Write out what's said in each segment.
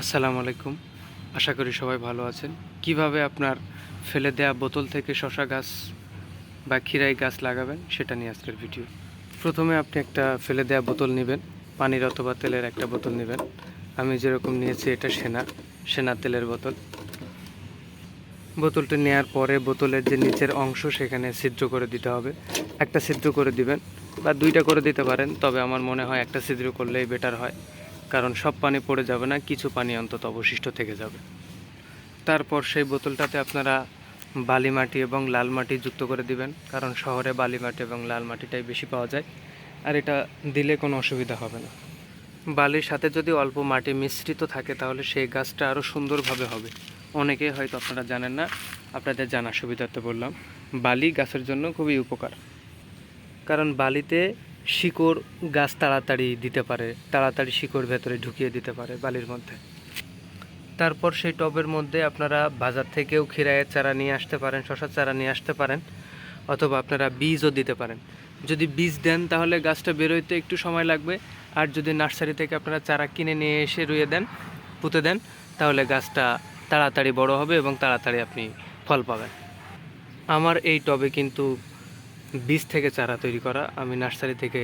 আসসালামু আলাইকুম। আশা করি সবাই ভালো আছেন। কীভাবে আপনার ফেলে দেয়া বোতল থেকে শশা গাছ বা খিরাই গাছ লাগাবেন সেটা নিয়ে আজকের ভিডিও। প্রথমে আপনি একটা ফেলে দেয়া বোতল নেবেন, পানির অথবা তেলের একটা বোতল নেবেন। আমি যেরকম নিয়েছি এটা সেনা সেনা তেলের বোতল। বোতলটা নেওয়ার পরে বোতলের যে নিচের অংশ সেখানে ছিদ্র করে দিতে হবে। একটা ছিদ্র করে দিবেন বা দুইটা করে দিতে পারেন, তবে আমার মনে হয় একটা ছিদ্র করলেই বেটার হয়। কারণ সব পানি পড়ে যাবে না, কিছু পানি অন্তত অবশিষ্ট থেকে যাবে। তারপর সেই বোতলটাতে আপনারা বালি মাটি এবং লাল মাটি যুক্ত করে দিবেন, কারণ শহরে বালি মাটি এবং লাল মাটিটাই বেশি পাওয়া যায়, আর এটা দিলে কোনো অসুবিধা হবে না। বালির সাথে যদি অল্প মাটি মিশ্রিত থাকে, তাহলে সেই গাছটা আরও সুন্দরভাবে হবে। অনেকে হয়তো আপনারা জানেন না, আপনাদের জানার সুবিধার্থে বললাম, বালি গাছের জন্য খুবই উপকার। কারণ বালিতে শিকড় গাছ তাড়াতাড়ি দিতে পারে, তাড়াতাড়ি শিকড় ভেতরে ঢুকিয়ে দিতে পারে বালির মধ্যে। তারপর সেই টবের মধ্যে আপনারা বাজার থেকেও খিরাইয়ের চারা নিয়ে আসতে পারেন শশার চারা নিয়ে আসতে পারেন, অথবা আপনারা বীজও দিতে পারেন। যদি বীজ দেন তাহলে গাছটা বেরোইতে একটু সময় লাগবে, আর যদি নার্সারি থেকে আপনারা চারা কিনে নিয়ে এসে রুয়ে দেন, পুঁতে দেন, তাহলে গাছটা তাড়াতাড়ি বড় হবে এবং তাড়াতাড়ি আপনি ফল পাবেন। আমার এই টবে কিন্তু বীজ থেকে চারা তৈরি করা। আমি নার্সারি থেকে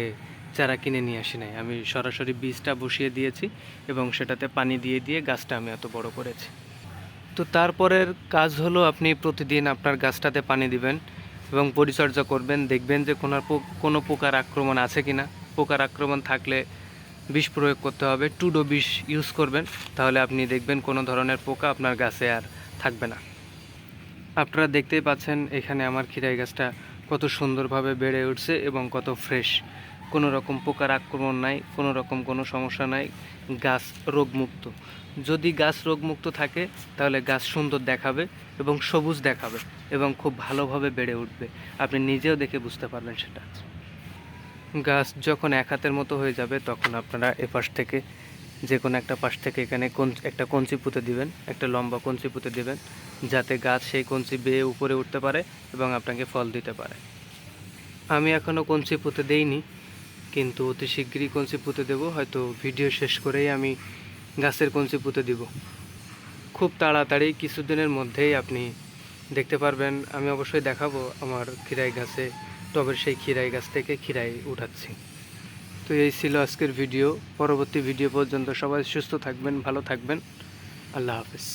চারা কিনে নিয়ে আসি নাই। আমি সরাসরি বীজটা বসিয়ে দিয়েছি এবং সেটাতে পানি দিয়ে দিয়ে গাছটা আমি এত বড় করেছি। তো তারপরের কাজ হলো আপনি প্রতিদিন আপনার গাছটাতে পানি দিবেন এবং পরিচর্যা করবেন। দেখবেন যে কোনো কোনো পোকার আক্রমণ আছে কি না পোকার আক্রমণ থাকলে বিষ প্রয়োগ করতে হবে। টুডো বিষ ইউজ করবেন, তাহলে আপনি দেখবেন কোনো ধরনের পোকা আপনার গাছে আর থাকবে না। আপনারা দেখতেই পাচ্ছেন, এখানে আমার খিরাই গাছটা কত সুন্দরভাবে বেড়ে উঠছে এবং কত ফ্রেশ কোনো রকম পোকার আক্রমণ নাই, কোনো রকম কোনো সমস্যা নাই, গাছ রোগমুক্ত। যদি গাছ রোগমুক্ত থাকে, তাহলে গাছ সুন্দর দেখাবে এবং সবুজ দেখাবে এবং খুব ভালোভাবে বেড়ে উঠবে। আপনি নিজেও দেখে বুঝতে পারবেন সেটা। গাছ যখন এক হাতের মতো হয়ে যাবে, তখন আপনারা এপাশ থেকে যে কোনো একটা পাশ থেকে এখানে কঞ্চ- একটা কঞ্চি পুঁতে দিবেন, একটা লম্বা কঞ্চি পুঁতে দিবেন। যাতে গাছ সেই কঞ্চি বেয়ে উপরে উঠতে পারে এবং আপনাকে ফল দিতে পারে। আমি এখনও কঞ্চি পুঁতে দেইনি, কিন্তু অতি শীঘ্রই কঞ্চি পুঁতে দেবো, হয়তো ভিডিও শেষ করেই আমি গাছের কঞ্চি পুঁতে দিব। খুব তাড়াতাড়ি কিছুদিনের মধ্যেই আপনি দেখতে পারবেন, আমি অবশ্যই দেখাবো আমার খিরাই গাছে, টবের সেই খিরাই গাছ থেকে খিরাই উঠাচ্ছি। তো এই ছিল আজকের ভিডিও, পরবর্তী ভিডিও পর্যন্ত সবাই সুস্থ থাকবেন, ভালো থাকবেন। আল্লাহ হাফেজ।